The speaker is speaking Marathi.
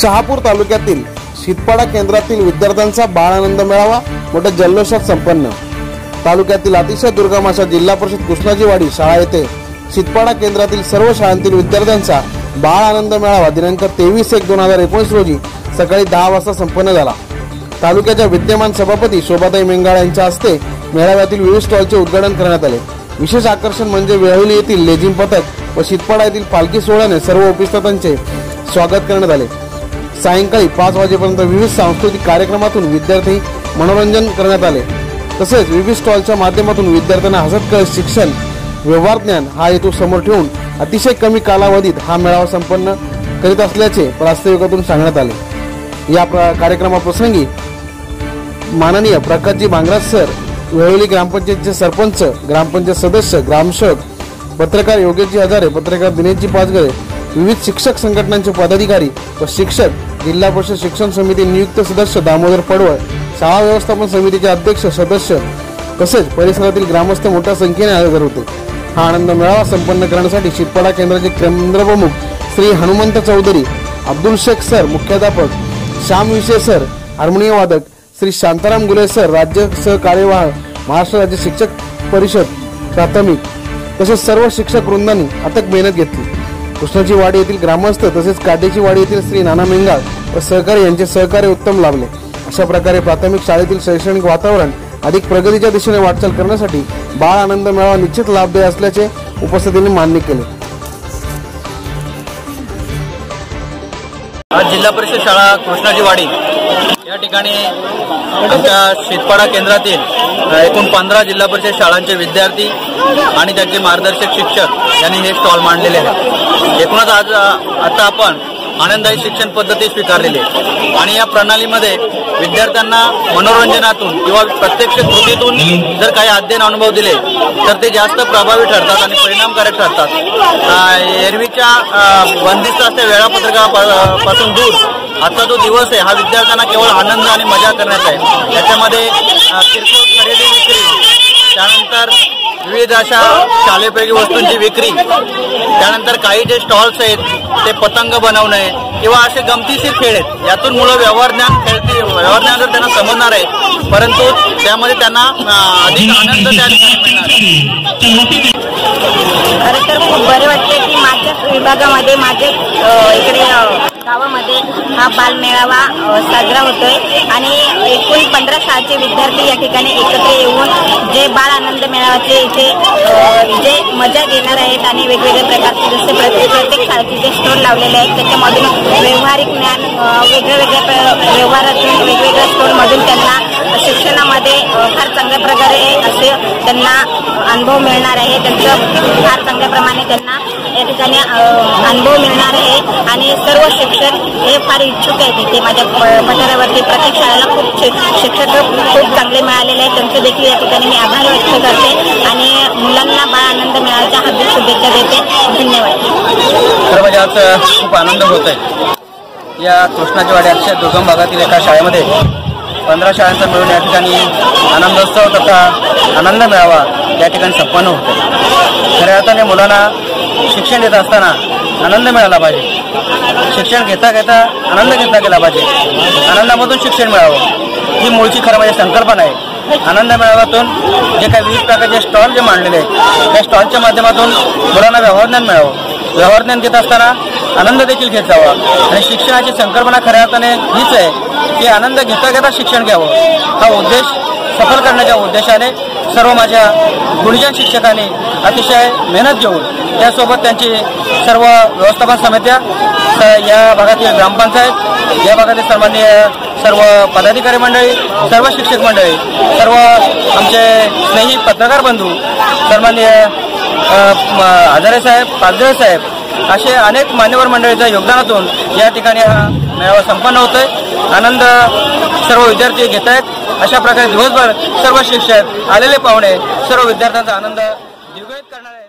शहापूर तालुक्यातील शितपाडा केंद्रातील विद्यार्थ्यांचा बाळ आनंद मेळावा मोठ्या जल्लोषात संपन्न. तालुक्यातील अतिशय दुर्गम अशा जिल्हा परिषद कृष्णाजीवाडी शाळा येथे शितपाडा केंद्रातील सर्व शाळांतील विद्यार्थ्यांचा बाळ आनंद मेळावा दिनांक तेवीस एक दोन हजार एकोणीस रोजी सकाळी दहा वाजता संपन्न झाला. तालुक्याच्या विद्यमान सभापती शोभाताई मेंगाळ यांच्या हस्ते मेळाव्यातील विविध स्टॉलचे उद्घाटन करण्यात आले. विशेष आकर्षण म्हणजे वेळवली येथील लेझिम पथक व शितपाडा येथील पालखी सोहळ्याने सर्व उपस्थितांचे स्वागत करण्यात आले. सायंकाळी पाच वाजेपर्यंत विविध सांस्कृतिक कार्यक्रमातून विद्यार्थी मनोरंजन करण्यात आले. तसेच विविध स्टॉलच्या माध्यमातून विद्यार्थ्यांना हसतकळ शिक्षण व्यवहार ज्ञान हा हेतू समोर ठेवून अतिशय कमी कालावधीत हा मेळावा संपन्न करीत असल्याचे प्रास्ताविकातून सांगण्यात आले. या प्र- कार्यक्रमाप्रसंगी माननीय प्रकाशजी बांगराज सर वेळोली ग्रामपंचायतचे सरपंच ग्रामपंचायत सदस्य ग्रामसेवक पत्रकार योगेशजी हजारे पत्रकार दिनेशजी पाचगळे विविध शिक्षक संघटनांचे पदाधिकारी व शिक्षक जिल्हा परिषद शिक्षण समिती नियुक्त सदस्य दामोदर पडवळ शाळा व्यवस्थापन समितीचे अध्यक्ष सदस्य तसेच परिसरातील ग्रामस्थ मोठ्या संख्येने हजर होते. हा आनंद मेळावा संपन्न करण्यासाठी शितपाडा केंद्राचे केंद्रप्रमुख श्री हनुमंत चौधरी अब्दुल शेख सर मुख्याध्यापक श्याम विशे सर हार्मोनियम वादक श्री शांताराम गुले सर राज्य सहकार्यवाह महाराष्ट्र राज्य शिक्षक परिषद प्राथमिक तसेच सर्व शिक्षक वृंदांनी अथक मेहनत घेतली. कृष्णाची वाडी येथील ग्रामस्थ तसेच काटेची वाडी येथील श्री नाना मेंगाळ व सहकारी यांचे सहकार्य उत्तम लाभले. अशा प्रकारे प्राथमिक शाळेतील शैक्षणिक वातावरण अधिक प्रगतीच्या दिशेने वाटचाल करण्यासाठी बाळ आनंद मेळावा निश्चित लाभदायी असल्याचे उपस्थितीने मान्य केले. आज जिल्हा परिषद शाळा कृष्णाजी वाडी. या ठिकाणी आमच्या शेतपाडा केंद्रातील एकूण पंधरा जिल्हा परिषद शाळांचे विद्यार्थी आणि त्यांचे मार्गदर्शक शिक्षक यांनी हे स्टॉल मांडलेले आहेत. एकूणच आज आता आपण आनंददायी शिक्षण पद्धती स्वीकारलेली आहे. आणि या प्रणालीमध्ये विद्यार्थ्यांना मनोरंजनातून किंवा प्रत्यक्ष कृतीतून जर काही अध्ययन अनुभव दिले तर ते जास्त प्रभावी ठरतात आणि परिणामकारक ठरतात. एरवीच्या बंदिस्त असल्या वेळापत्रकापासून दूर. आजचा जो दिवस आहे हा विद्यार्थ्यांना केवळ आनंद आणि मजा करण्याचा आहे. त्याच्यामध्ये किरकोळ खरेदी विक्री त्यानंतर विविध अशा शालेपैकी वस्तूंची विक्री त्यानंतर काही जे स्टॉल्स आहेत ते पतंग बनवणे किंवा असे गमतीशीर खेळ आहेत यातून मुलं व्यवहार ज्ञान व्यवहारज्ञान व्यवहार ज्ञान तर त्यांना समजणार आहे परंतु त्यामध्ये त्यांना अधिक आनंद त्या ठिकाणी मिळणार आहे. खरं तर खूप बरे वाटते की माझ्याच विभागामध्ये माझ्या इकडे गावामध्ये हा बालमेळावा साजरा होतोय. आणि एकूण पंधरा शाळेचे विद्यार्थी या ठिकाणी एकत्र येऊन जे बाल आनंद मेळाव्याचे इथे जे मजा घेणार आहेत आणि वेगवेगळ्या प्रकारचे जसे प्रत्येक प्रत्येक शाळेचे जे स्टोर लावलेले आहेत त्याच्यामधून व्यावहारिक ज्ञान वेगळ्या वेगळ्या प्र- व्यवहारातून वेगवेगळ्या स्टोरमधून त्यांना शिक्षणामध्ये फार चांगल्या प्रकारे असे त्यांना अनुभव मिळणार आहे. त्यांचं फार चांगल्या प्रमाणे त्यांना या ठिकाणी अनुभव मिळणार आहे. आणि सर्व शिक्षक हे फार इच्छुक आहेत इथे. माझ्या पठारावरती प्रत्येक शाळेला खूप शिक्षक खूप चांगले मिळालेले आहेत. त्यांचे देखील या ठिकाणी मी आभार व्यक्त करते. आणि मुलांना बाळ आनंद मिळायच्या हार्दिक शुभेच्छा देते. धन्यवाद. म्हणजे आज खूप आनंद होत आहे या कृष्णाची दुर्गम भागातील एका शाळेमध्ये पंधरा शाळांचा मिळून या ठिकाणी आनंदोत्सव तथा आनंद मिळावा या ठिकाणी संपन्न होतो. खऱ्या अर्थाने मुलांना शिक्षण देत असताना आनंद मिळाला पाहिजे. शिक्षण घेता घेता आनंद घेता गेला पाहिजे. आनंदामधून शिक्षण मिळावं. ही मूळची खरं म्हणजे संकल्पना आहे. आनंद मेळाव्यातून जे काही विविध प्रकारचे स्टॉल जे मांडलेले आहेत त्या स्टॉलच्या माध्यमातून मुलांना व्यवहार ज्ञान मिळावं. व्यवहार ज्ञान घेत असताना आनंद देखील घेत जावा. आणि शिक्षणाची संकल्पना खऱ्या अर्थाने हीच आहे की आनंद घेता घेता शिक्षण घ्यावं. हा उद्देश सफल करण्याच्या उद्देशाने सर्व माझ्या गुणीजन शिक्षकांनी अतिशय मेहनत घेऊन त्यासोबत त्यांची सर्व व्यवस्थापन समित्या स- या भागातील ग्रामपंचायत या भागातील सर्वांनी सर्व पदाधिकारी मंडळी सर्व शिक्षक मंडळी सर्व आमचे स्नेही पत्रकार बंधू सर्वांनी हजारे साहेब पाचदळे साहेब असे अनेक मान्यवर मंडळीच्या योगदानातून या ठिकाणी हा मेळावा संपन्न होतोय. आनंद सर्व विद्यार्थी घेत आहेत. अशा प्रकारे दिवसभर सर्व शिक्षक आलेले पाहुणे सर्व विद्यार्थ्यांचा आनंद द्विगुणित आहे